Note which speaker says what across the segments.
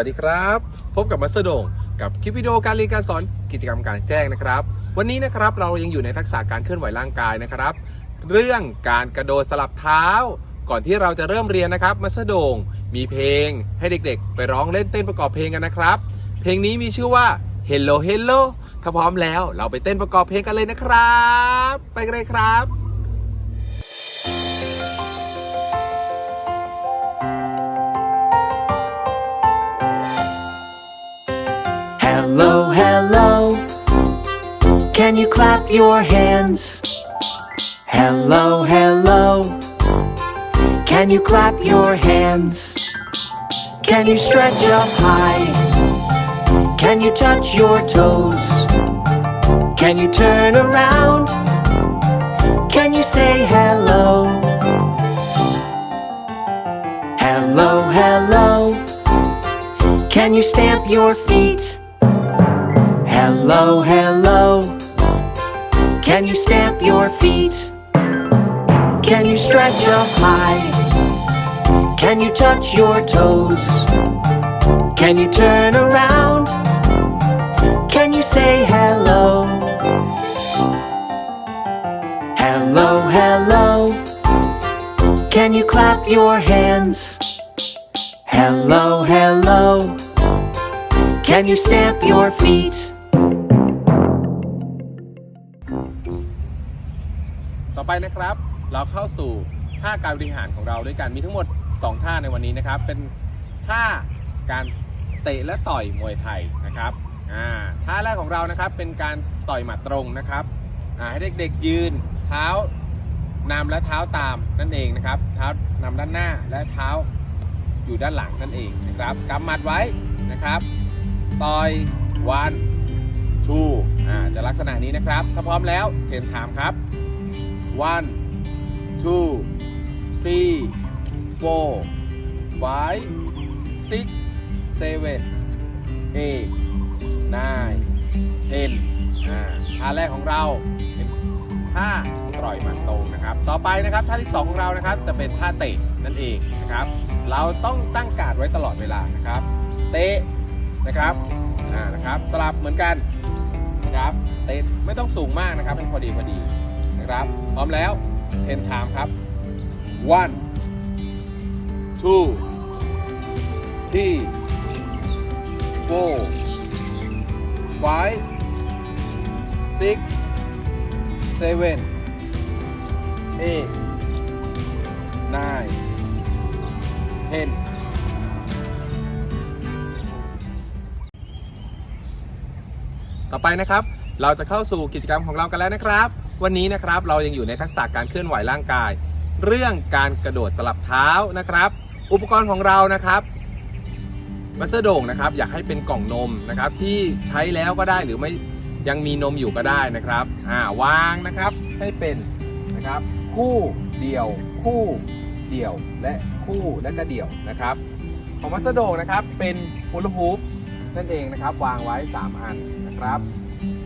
Speaker 1: วัสดีครับ พบกับมัสโดงกับคลิปวิดีโอการเรียนการสอนกิจกรรมการแจ้งนะครับ วันนี้นะครับเรายังอยู่ในทักษะการเคลื่อนไหวร่างกายนะครับ เรื่องการกระโดดสลับเท้า ก่อนที่เราจะเริ่มเรียนนะครับมัสโดงมีเพลงให้เด็กๆ ไปร้องเล่นเต้นประกอบเพลงกันนะครับ เพลงนี้มีชื่อว่า Hello Hello ถ้าพร้อมแล้วเราไปเต้นประกอบเพลงกันเลยนะครับ ไปกันเลยครับ
Speaker 2: Hello, hello. Can you clap your hands? Hello, hello. Can you clap your hands? Can you stretch up high? Can you touch your toes? Can you turn around? Can you say hello? Hello, hello. Can you stamp your feet? Hello, hello. Can you stamp your feet? Can you stretch up high? Can you touch your toes? Can you turn around? Can you say hello? Hello, hello. Can you clap your hands? Hello, hello. Can you stamp your feet?
Speaker 1: ต่อไปนะครับ เราเข้าสู่ท่าการบริหารของเราด้วยกันมีทั้งหมด 2 ท่าในวันนี้นะครับ เป็นท่าการเตะและต่อยมวยไทยนะครับท่าแรกของเรานะครับเป็นการต่อยหมัดตรงนะครับให้เด็กๆยืนเท้านำและเท้าตามนั่นเองนะครับ เท้านำด้านหน้าและเท้าอยู่ด้านหลังนั่นเองนะครับกำหมัดไว้นะครับต่อยวันทูอ่าจะลักษณะนี้นะครับ ถ้าพร้อมแล้วเทนถามครับ one two three four five six seven eight nine ten อ่าท่าแรกของเราเป็นท่าปล่อยมันตรงนะครับ ต่อไปนะครับท่าที่สองของเรานะครับจะเป็นท่าเตะนั่นเองนะครับ เราต้องตั้งการดไว้ตลอดเวลานะครับ เตะนะครับอ่านะครับสลับเหมือนกันนะครับเตะไม่ต้องสูงมากนะครับให้พอดีพอดี นะครับ พร้อมแล้วเทนถามครับ one two three four five six seven eight nine ten ต่อไปนะครับ เราจะเข้าสู่กิจกรรมของเรากันแล้วนะครับ วันนี้นะครับเรายังอยู่ในทักษะการเคลื่อนไหวร่างกาย เรื่องการกระโดดสลับเท้านะครับ อุปกรณ์ของเรานะครับมัสโด่งนะครับอยากให้เป็นกล่องนมนะครับที่ใช้แล้วก็ได้หรือไม่ยังมีนมอยู่ก็ได้นะครับอ่าวางนะครับให้เป็นนะครับคู่เดี่ยว คู่เดี่ยวและคู่และก็เดี่ยวนะครับ ของมัสโด่งนะครับเป็นฮูลฮูปนั่นเองนะครับวางไว้ 3 อันนะครับ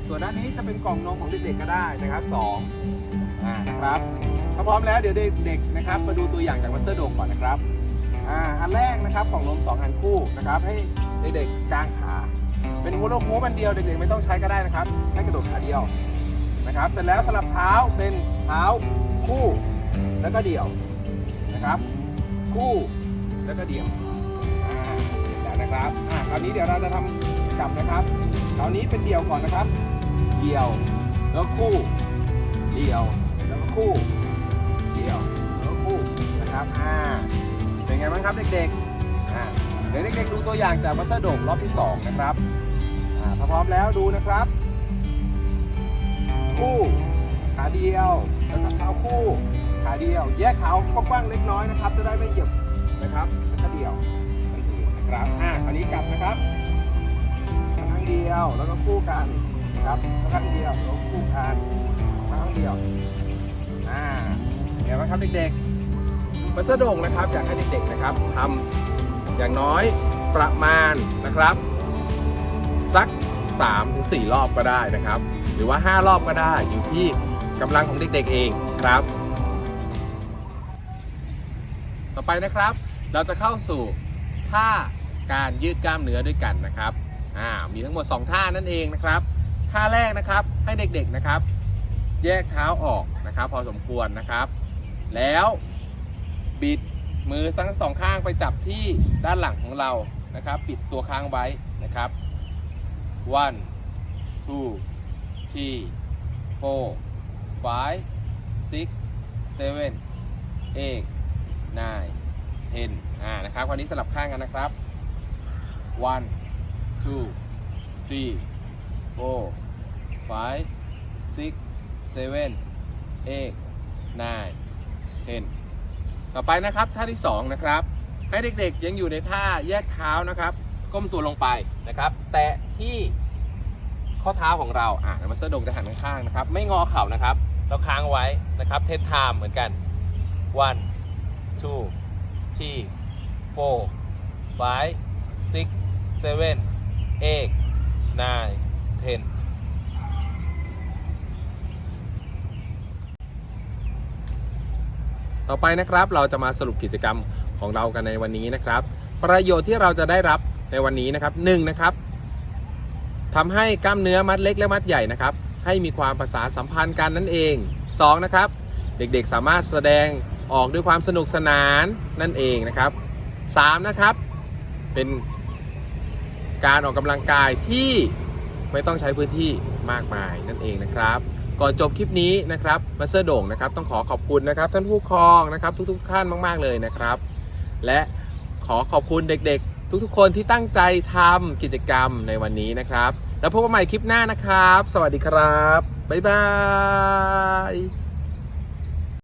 Speaker 1: ส่วนด้านนี้จะเป็นกล่องนมของเด็กๆก็ได้นะครับสองอ่านะครับถ้าพร้อมแล้วเดี๋ยวเด็กๆนะครับ มาดูตัวอย่างจากมัสเตอร์โดมก่อนนะครับอ่าอันแรกนะครับกล่องนมสองอันคู่นะครับ ให้เด็กๆกางขาเป็นฮูโลฮูปอันเดียวเด็กๆไม่ต้องใช้ก็ได้นะครับ ให้กระโดดขาเดียวนะครับเสร็จแล้วสลับเท้าเป็นเท้าคู่แล้วก็เดี่ยวนะครับ คู่แล้วก็เดี่ยวอ่าเสร็จแล้วนะครับอ่าคราวนี้เดี๋ยวเราจะทำ กลับนะครับคราวนี้เป็นเดี่ยวก่อนนะครับ เดี่ยว แล้วคู่ เดี่ยว แล้วก็คู่ เดี่ยว แล้วคู่นะครับอ่าเป็นไงบ้างครับเด็กๆอ่าเดี๋ยวเด็กๆดูตัวอย่างจากมัสดมรอบที่ 2 นะครับอ่าถ้าพร้อมแล้วดูนะครับ คู่ขาเดียวแล้วก็เท้าคู่ขาเดียว แยกเท้ากว้างๆเล็กน้อยนะครับ จะได้ไม่เหยียบนะครับแล้วก็เดี่ยวนั่นเองนะครับอ่าคราวนี้กลับนะครับ ดียวแล้วก็คู่กันนะครับข้งเดียวแล้วคู่กันข้งเดียวอ่าเห็นไหมครับเด็กๆมัสเตอร์โด่งนะครับอยากให้เด็กๆนะครับทำอย่างน้อยประมาณนะครับ สัก3ถึง4รอบก็ได้นะครับ หรือว่า 5 รอบก็ได้อยู่ที่กำลังของเด็กๆเองครับ ต่อไปนะครับ เราจะเข้าสู่ท่าการยืดกล้ามเนื้อด้วยกันนะครับ อ่ามีทั้งหมด 2 ท่านั่นเองนะครับ ท่าแรกนะครับให้เด็กๆนะครับ แยกเท้าออกนะครับ พอสมควรนะครับ แล้วบิดมือทั้งสองข้างไปจับที่ด้านหลังของเรานะครับ ปิดตัวค้างไว้นะครับ one two three four five six seven eight nine ten อ่านะครับวันนี้สลับข้างกันนะครับ one two three four five six seven eight nine ten ต่อไปนะครับท่าที่2นะครับ ให้เด็กๆยังอยู่ในท่าแยกเท้านะครับ ก้มตัวลงไปนะครับ แตะที่ข้อเท้าของเราอะมาสเตอร์ดงจะหันข้างๆนะครับ ไม่งอเข่านะครับ เราค้างไว้นะครับ เทสไทม์เหมือนกัน one two three four five six seven eight nine ten ต่อไปนะครับเราจะมาสรุปกิจกรรมของเรากันในวันนี้นะครับ ประโยชน์ที่เราจะได้รับในวันนี้นะครับหนึ่งนะครับทำให้กล้ามเนื้อมัดเล็กและมัดใหญ่นะครับ ให้มีความประสานสัมพันธ์กันนั่นเองสองนะครับ เด็กๆสามารถแสดงออกด้วยความสนุกสนานนั่นเองนะครับสามนะครับ เป็น การออกกำลังกายที่ไม่ต้องใช้พื้นที่มากมายนั่นเองนะครับ ก่อนจบคลิปนี้นะครับมาสเตอร์โด่งนะครับ ต้องขอขอบคุณนะครับ ท่านผู้ครองนะครับ ทุกๆท่านมาก ๆ เลยนะครับ และขอขอบคุณเด็กๆ ทุกๆ คนที่ตั้งใจทำกิจกรรมในวันนี้นะครับ แล้วพบกันใหม่คลิปหน้านะครับ สวัสดีครับ บ๊ายบาย